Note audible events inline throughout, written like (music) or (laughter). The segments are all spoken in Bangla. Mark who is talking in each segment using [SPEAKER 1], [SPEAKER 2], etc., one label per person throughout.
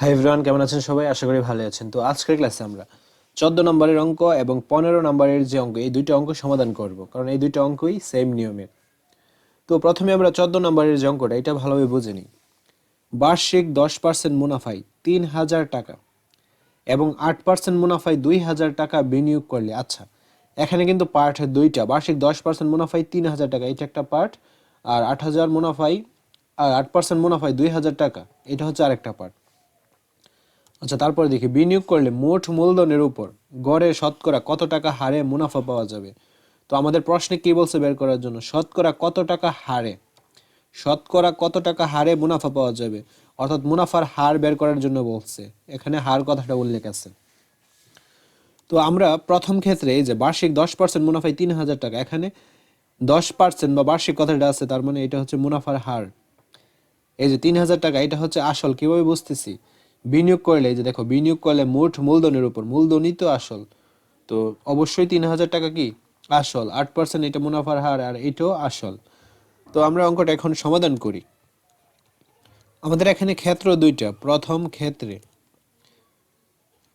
[SPEAKER 1] হাই এভরিওয়ান কেমন আছেন সবাই? আশা করি ভালো আছেন। তো আজকের ক্লাসে আমরা চোদ্দ নম্বরের অঙ্ক এবং পনেরো নম্বরের যে অঙ্ক, এই দুইটা অঙ্ক সমাধান করব। কারণ এই দুইটা অঙ্কই সেম নিয়মের তো প্রথমে আমরা চোদ্দ নম্বরের যে অঙ্কটা, এটা ভালোভাবে বুঝে নিই। বার্ষিক দশ পার্সেন্ট মুনাফায় তিন হাজার টাকা এবং আট পার্সেন্ট মুনাফায় দুই হাজার টাকা বিনিয়োগ করলে আচ্ছা এখানে কিন্তু পার্ট দুইটা, বার্ষিক দশ পার্সেন্ট মুনাফায় তিন হাজার টাকা, এটা একটা পার্ট আর আট হাজার মুনাফায়, আর আট পার্সেন্ট মুনাফায় দুই হাজার টাকা, এটা হচ্ছে আরেকটা পার্ট আচ্ছা তারপরে দেখি, বিনিয়োগ করলে মোট মূলধনের উপর গড়ে শতকরা কত টাকা হারে মুনাফা পাওয়া যাবে? তো আমাদের প্রশ্নে কি বলছে বের করার জন্য? শতকরা কত টাকা হারে? শতকরা কত টাকা হারে মুনাফা পাওয়া যাবে? অর্থাৎ মুনাফার হার বের করার জন্য বলছে। এখানে হার কথাটা উল্লেখ আছে। তো আমরা প্রথম ক্ষেত্রে এই যে বার্ষিক দশ পার্সেন্ট মুনাফায় তিন হাজার টাকা, এখানে দশ পার্সেন্ট বা বার্ষিক কথাটা আছে, তার মানে এটা হচ্ছে মুনাফার হার। এই যে তিন হাজার টাকা, এটা হচ্ছে আসল, কীভাবে বুঝতেছি? বিনিয়োগ করলে যে দেখো, বিনিয়োগ করলে মোট মূলধনের উপর, মূলধনই তো আসল। তো অবশ্যই তিন হাজার টাকা কি? আসল। আট পার্সেন্ট এটা মুনাফার হার আর এটাও আসল। তো আমরা অঙ্কটা এখন সমাধান করি। আমাদের এখানে ক্ষেত্র দুইটা, প্রথম ক্ষেত্রে।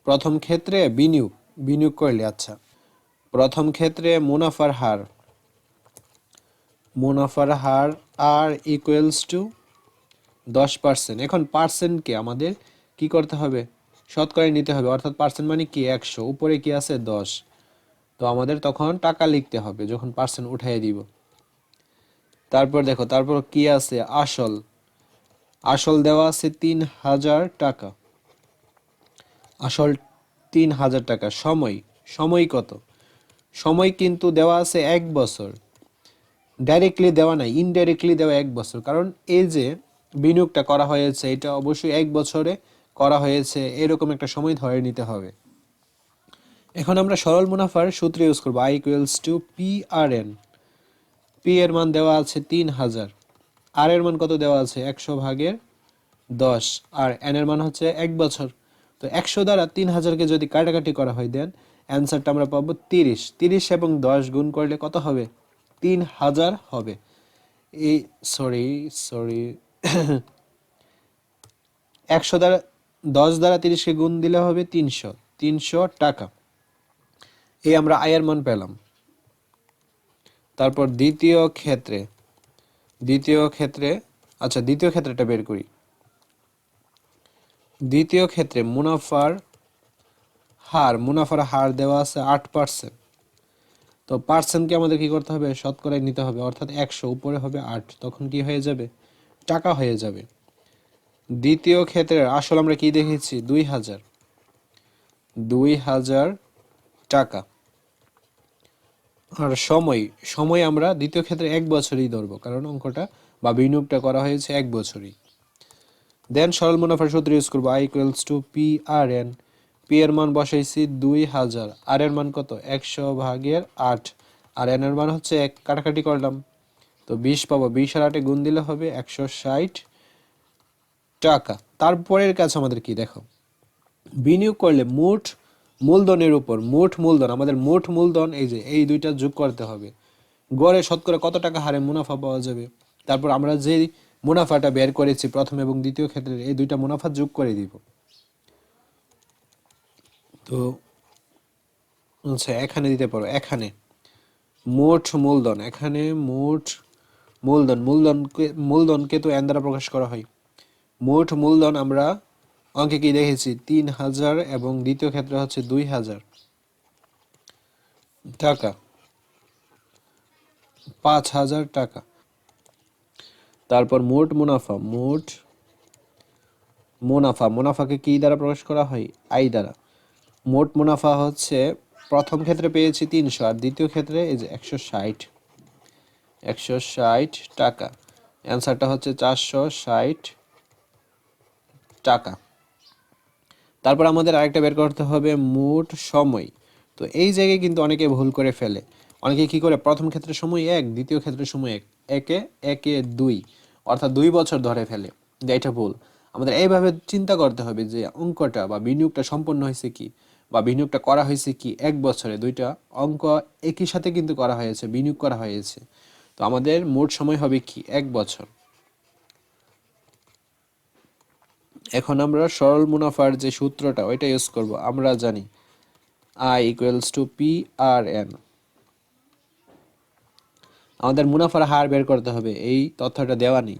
[SPEAKER 1] প্রথম ক্ষেত্রে বিনিয়োগ বিনিয়োগ করলে আচ্ছা। প্রথম ক্ষেত্রে মুনাফার হার। মুনাফার হার আর ইকুয়ালস টু দশ পার্সেন্ট এখন পার্সেন্টকে আমাদের? কি করতে হবে? শতকরায় নিতে হবে। অর্থাৎ পার্সেন্ট মানে কি? একশো। উপরে কি আছে? দশ। তো আমাদের তখন টাকা লিখতে হবে, যখন পার্সেন্ট উঠাই দিব। তারপর দেখো, তারপর কি আছে? আসল। আসল দেওয়া আছে তিন হাজার টাকা। আসল তিন হাজার টাকা। সময়। সময় কত? সময় কিন্তু দেওয়া আছে এক বছর। ডাইরেক্টলি দেওয়া নাই ইনডাইরেক্টলি দেওয়া এক বছর। কারণ এই যে বিনিয়োগটা করা হয়েছে, এটা অবশ্যই এক বছরে করা হয়েছে, এরকম একটা সময় ধরে নিতে হবে। এখন আমরা সরল মুনাফার সূত্র ইউজ করব I equals to P R N P এর মান দেওয়া আছে তিন হাজার। আর এর মান কত দেওয়া আছে? একশো ভাগের দশ। আর এন এর মান হচ্ছে এক বছর। তো একশো দ্বারা তিন হাজারকে যদি কাটাকাটি করা হয় দেন অ্যান্সারটা আমরা পাবো তিরিশ। তিরিশ এবং দশ গুণ করলে কত হবে? তিন হাজার হবে। এই সরি সরি (coughs) একশো দ্বারা দশ দ্বারা তিরিশকে গুণ দিলে হবে তিনশো। তিনশো টাকা। এই আমরা আয়ের মান পেলাম। তারপর দ্বিতীয় ক্ষেত্রে দ্বিতীয় ক্ষেত্রে আচ্ছা দ্বিতীয় ক্ষেত্রেটা বের করি। দ্বিতীয় ক্ষেত্রে মুনাফার হার মুনাফার হার দেওয়া আছে আট পার্সেন্ট তো পার্সেন্টকে আমাদের কি করতে হবে? শতকরায় নিতে হবে। অর্থাৎ একশো, উপরে হবে আট। তখন কি হয়ে যাবে? টাকা হয়ে যাবে। দ্বিতীয় ক্ষেত্রের আসল আমরা কি দেখেছি? দুই হাজার। দুই হাজার টাকা। আর সময় সময় আমরা দ্বিতীয় ক্ষেত্রে এক বছরই ধরবো, কারণ অঙ্কটা বা বিনিয়োগটা করা হয়েছে এক বছরই। দেন সরল মুনাফার সূত্র ইউজ করব I equals to P R N P এর মান বসাইছি দুই হাজার। আর এর মান কত? একশো ভাগের আট। আর এন এর মান হচ্ছে এক। কাটাকাটি করলাম। তো বিশ পাবো। বিশ আর আটে গুণ দিলে হবে একশো ষাট। টাকা। তারপরের কাছে আমাদের কি? দেখো। বিনিয়োগ করলে মোট মূলধনের উপর, মোট মূলধন, আমাদের মোট মূলধন, এই যে, এই দুইটা যোগ করতে হবে। গড়ে শতকরা কত টাকা হারে মুনাফা পাওয়া যাবে? তারপর আমরা যে মুনাফাটা বের করেছি প্রথম এবং দ্বিতীয় ক্ষেত্রে, এই দুইটা মুনাফা যোগ করে দিব। তো আচ্ছা এখানে দিতে পারো, এখানে। মোট মূলধন, এখানে মোট মূলধন, মূলধনকে মূলধনকে তো এন দ্বারা প্রকাশ করা হয়। মোট মূলধন আমরা অঙ্কে কি দেখেছি? তিন হাজার এবং দ্বিতীয় ক্ষেত্রে হচ্ছে দুই হাজার। টাকা। পাঁচ হাজার টাকা। তারপর মোট মুনাফা মোট মুনাফা। মুনাফাকে কি দ্বারা প্রকাশ করা হয়? আই দ্বারা। মোট মুনাফা হচ্ছে, প্রথম ক্ষেত্রে পেয়েছি তিনশো আর দ্বিতীয় ক্ষেত্রে এই যে একশো ষাট। একশো ষাট টাকা। অ্যান্সারটা হচ্ছে চারশো ষাট টাকা। তারপর আমাদের আরেকটা বের করতে হবে মোট সময়। তো এই জায়গায় কিন্তু অনেকে ভুল করে ফেলে। অনেকে কি করে? প্রথম ক্ষেত্রে সময় এক, দ্বিতীয় ক্ষেত্রে সময় এক। একে একে দুই। অর্থাৎ দুই বছর ধরে ফেলে। এটা ভুল। আমাদের এইভাবে চিন্তা করতে হবে যে অঙ্কটা বা বিনিয়োগটা সম্পন্ন হয়েছে কি? বা বিনিয়োগটা করা হয়েছে কি এক বছরে? দুইটা অঙ্ক একই সাথে কিন্তু করা হয়েছে, বিনিয়োগ করা হয়েছে। তো আমাদের মোট সময় হবে কি? এক বছর। এখন আমরা সরল মুনাফার যে সূত্রটা, ওইটা ইউজ করব। আমরা জানি I equals to P R N আমাদের মুনাফার হার বের করতে হবে, এই তথ্যটা দেওয়া নেই।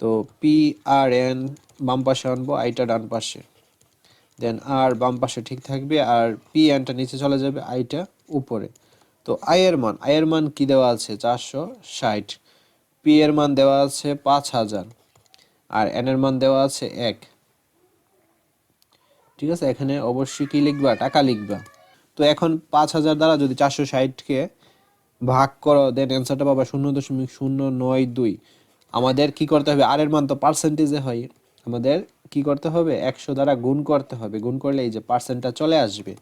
[SPEAKER 1] তো পি আর এন বাম পাশে আনব আইটা ডান পাশে। দেন আর বাম পাশে ঠিক থাকবে, আর পি এনটা নিচে চলে যাবে আইটা উপরে। তো আয়ের মান আয়ের মান কি দেওয়া আছে? চারশো ষাট। পি এর মান দেওয়া আছে পাঁচ হাজার। আর এন এর মান দেওয়া আছে এক। ঠিক আছে? এখানে অবশ্যই কি লিখবা? টাকা লিখবা। তো এখন পাঁচ হাজার দ্বারা যদি চারশো ষাটকে ভাগ করো দেন অ্যান্সারটা পাবা শূন্য দশমিক শূন্য নয় দুই। আমাদের কি করতে হবে? আর এর মান তো পার্সেন্টেজে হয়। আমাদের কি করতে হবে? একশো দ্বারা গুণ করতে হবে। গুণ করলে এই যে পার্সেন্টটা চলে আসবে।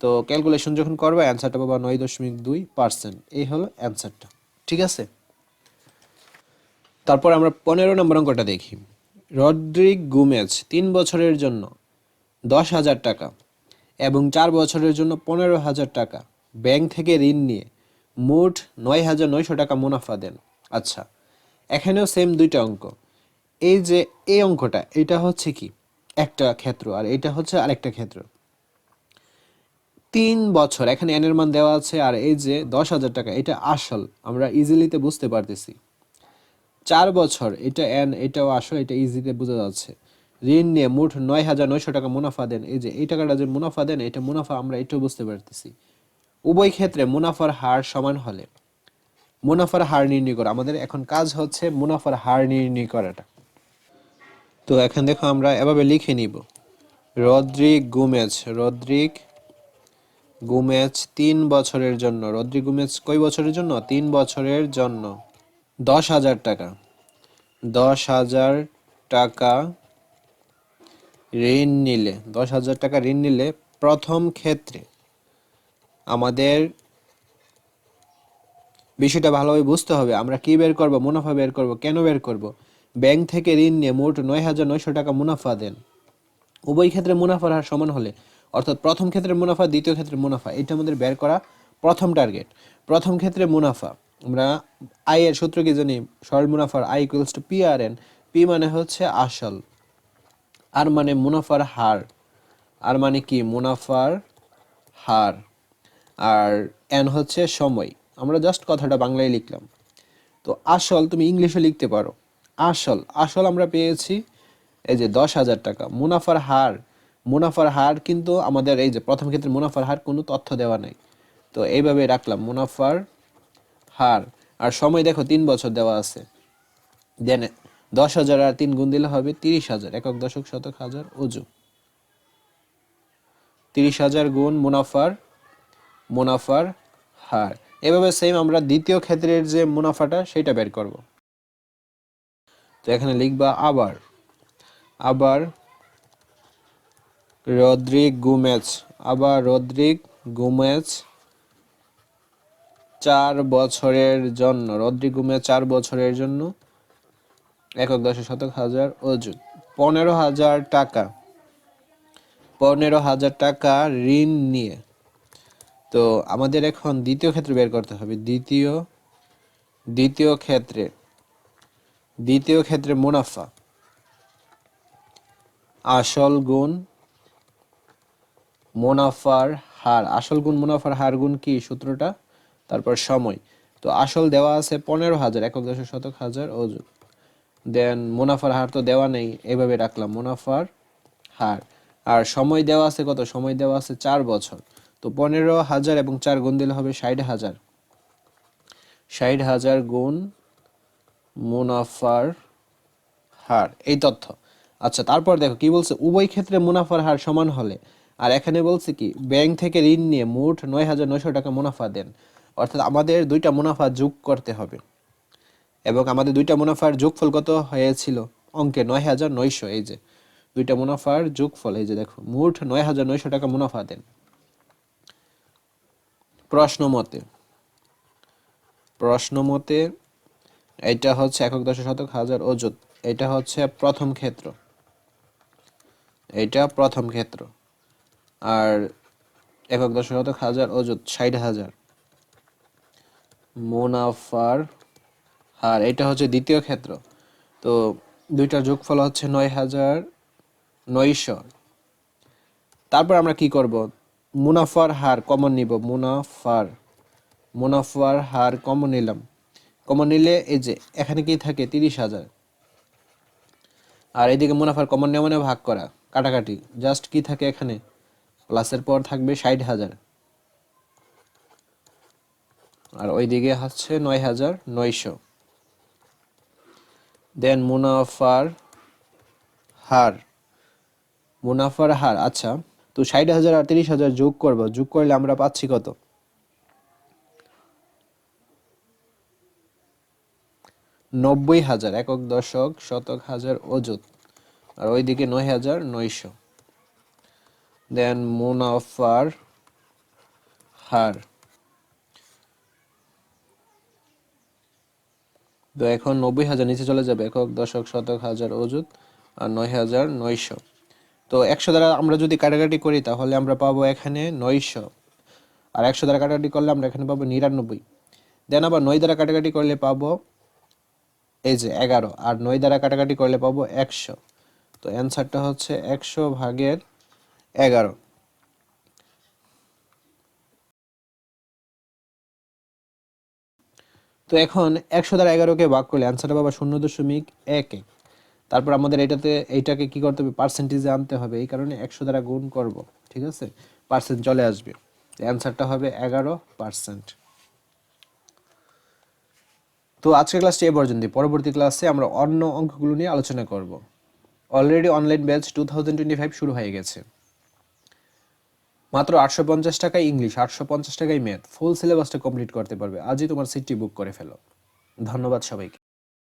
[SPEAKER 1] তো ক্যালকুলেশন যখন করবে অ্যান্সারটা পাবা নয় দশমিক দুই পার্সেন্ট এই হলো অ্যান্সারটা ঠিক আছে? তারপর আমরা পনেরো নম্বর অঙ্কটা দেখি। রড্রিক গুমেজ তিন বছরের জন্য দশ হাজার টাকা এবং চার বছরের জন্য পনেরো হাজার টাকা। ব্যাংক থেকে ঋণ নিয়ে মোট নয় হাজার নয়শো টাকা মুনাফা দেন। আচ্ছা এখানেও সেম দুইটা অঙ্ক। এই যে এই অঙ্কটা, এটা হচ্ছে কি? একটা ক্ষেত্র আর এটা হচ্ছে আরেকটা ক্ষেত্র। তিন বছর, এখানে এনের মান দেওয়া আছে আর এই যে দশ হাজার টাকা, এটা আসল, আমরা ইজিলিতে বুঝতে পারতেছি। চার বছর, এটা এন, এটাও আসল এটা ইজিতে বোঝা যাচ্ছে। ঋণ নিয়ে মোট নয় হাজার নয়শো টাকা মুনাফা দেন। এই যে, এই টাকাটা যে মুনাফা দেন, এটা মুনাফা আমরা এটাও বুঝতে পারতেছি। উভয় ক্ষেত্রে মুনাফার হার সমান হলে মুনাফার হার নির্ণয় করা। আমাদের এখন কাজ হচ্ছে মুনাফার হার নির্ণয় করাটা। তো এখন দেখো আমরা এভাবে লিখে নিব। রদ্রিক গুমেজ রদ্রিক গুমেজ তিন বছরের জন্য। রদ্রিক গুমেজ কয় বছরের জন্য? তিন বছরের জন্য। দশ হাজার টাকা। দশ হাজার টাকা ঋণ নিলে, দশ হাজার টাকা ঋণ নিলে প্রথম ক্ষেত্রে আমাদের বিষয়টা ভালোভাবে বুঝতে হবে, আমরা কি বের করব, মুনাফা বের করব, কেন বের করব। ব্যাংক থেকে ঋণ নিয়ে মোট নয় হাজার নয়শো টাকা মুনাফা দেন। উভয় ক্ষেত্রে মুনাফার হার সমান হলে, অর্থাৎ প্রথম ক্ষেত্রে মুনাফা, দ্বিতীয় ক্ষেত্রে মুনাফা, এটা আমাদের বের করা প্রথম টার্গেট। প্রথম ক্ষেত্রে মুনাফা। আমরা আই এর সূত্র কি জানি? সরল মুনাফার I equals to P R N P মানে হচ্ছে আসল। আর মানে মুনাফার হার। আর মানে কি? মুনাফার হার। আর এন হচ্ছে সময়। আমরা জাস্ট কথাটা বাংলায় লিখলাম। তো আসল তুমি ইংলিশে লিখতে পারো। আসল। আসল আমরা পেয়েছি এই যে দশ হাজার টাকা। মুনাফার হার। মুনাফার হার কিন্তু আমাদের এই যে প্রথম ক্ষেত্রে মুনাফার হার কোনো তথ্য দেওয়া নাই। তো এইভাবে রাখলাম। মুনাফার হার। আর সময় দেখো, তিন বছর দেওয়া আছে। দেন দশ হাজার আর তিন গুণ দিলে হবে তিরিশ হাজার, একক দশক শতক হাজার অজু তিরিশ হাজার গুণ মুনাফার মুনাফার হার। এভাবে সেম আমরা দ্বিতীয় ক্ষেত্রের যে মুনাফাটা, সেটা বের করব। তো এখানে লিখবা আবার আবার রদ্রিক গুমেজ, আবার রদ্রিক গুমেজ চার বছরের জন্য রদ্রিক গুমেজ চার বছরের জন্য একক দশ শতক হাজার অজু পনেরো হাজার টাকা। পনেরো হাজার টাকা ঋণ নিয়ে। তো আমাদের এখন দ্বিতীয় ক্ষেত্রে বের করতে হবে। দ্বিতীয় দ্বিতীয় ক্ষেত্রে দ্বিতীয় ক্ষেত্রে মুনাফা। আসল গুণ মুনাফার হার। আসল গুণ মুনাফার হার গুণ কি সূত্রটা? তারপর সময়। তো আসল দেওয়া আছে পনেরো হাজার, একক দশ শতক হাজার অজু দেন মুনাফার হার তো দেওয়া নেই, এভাবে রাখলাম, মুনাফার হার। আর সময় দেওয়া আছে কত? সময় দেওয়া আছে চার বছর। তো পনেরো হাজার এবং চার গুণ দিলে হবে ষাট হাজার। ষাট হাজার গুণ মুনাফার হার, এই তথ্য। আচ্ছা তারপর দেখো, কি বলছে? উভয় ক্ষেত্রে মুনাফার হার সমান হলে। আর এখানে বলছে কি, ব্যাংক থেকে ঋণ নিয়ে মোট নয় হাজার নয়শো টাকা মুনাফা দেন। অর্থাৎ আমাদের দুইটা মুনাফা যোগ করতে হবে। এবং আমাদের দুইটা মুনাফার যোগফল কত হয়েছিল? অঙ্কে নয় হাজার নয়শো, এই যে। দুইটা মুনাফার যোগফল, এই যে দেখো, মোট নয় হাজার নয়শো টাকা মুনাফা দেন। প্রশ্ন মতে প্রশ্ন মতে এটা হচ্ছে একক দশ শতক হাজার অযুত। এটা হচ্ছে প্রথম ক্ষেত্র। এটা প্রথম ক্ষেত্র। আর একক দশ শতক হাজার অযুত, ষাট হাজার। মুনাফার হার, এটা হচ্ছে দ্বিতীয় ক্ষেত্র। তো দুইটার যোগফল হচ্ছে নয় হাজার নয়শো। তারপর আমরা কি করব? মুনাফার হার কমন নিব। মুনাফার মুনাফার হার কমন নিলাম। কমন নিলে এই যে এখানে কি থাকে? তিরিশ হাজার। আর এদিকে মুনাফার কমন নিয়মনে ভাগ করা, কাটাকাটি। জাস্ট কি থাকে এখানে? প্লাসের পর থাকবে ষাট হাজার। আর ওইদিকে হচ্ছে নয় হাজার নয়শো। দেন মুনাফার হার। মুনাফার হার আচ্ছা তো ষাট হাজার আর তিরিশ হাজার যোগ করব। যোগ করলে আমরা পাচ্ছি কত? নব্বই হাজার, একক দশক, শতক হাজার অযুত আর ওইদিকে নয় হাজার নয়শো। দেন মুনাফার হার। তো এখন নব্বই হাজার, নিচে চলে যাবে একক, দশক, শতক, হাজার, অযুত, আর নয় হাজার, নয়শো। তো একশো দ্বারা আমরা যদি কাটাকাটি করি, তাহলে আমরা পাবো এখানে নয়শো। আর একশো দ্বারা কাটাকাটি করলে আমরা এখানে পাবো নিরানব্বই। দেন আবার নয় দ্বারা কাটাকাটি করলে পাবো এই যে এগারো, আর নয় দ্বারা কাটাকাটি করলে পাবো একশো। তো অ্যান্সারটা হচ্ছে একশো ভাগের এগারো। তো এখন একশো দ্বারা এগারোকে ভাগ করলে অ্যান্সারটা পাবো শূন্য দশমিক এক এক। তারপর আমাদের এটাতে, এইটাকে কি করতে হবে? পার্সেন্টেজে আনতে হবে। এই কারণে একশো দ্বারা গুণ করব, ঠিক আছে? পার্সেন্ট চলে আসবে। অ্যান্সারটা হবে এগারো পার্সেন্ট তো আজকের ক্লাসটি এ পর্যন্ত পরবর্তী ক্লাসে আমরা অন্য অঙ্কগুলো নিয়ে আলোচনা করব। Already online batch two thousand twenty five শুরু হয়ে গেছে। মাত্র আটশো পঞ্চাশ টাকায় ইংলিশ, আটশো পঞ্চাশ টাকায় ম্যাথ। ফুল সিলেবাসটা কমপ্লিট করতে পারবে। আজই তোমার সিটটি বুক করে ফেলো। ধন্যবাদ সবাইকে।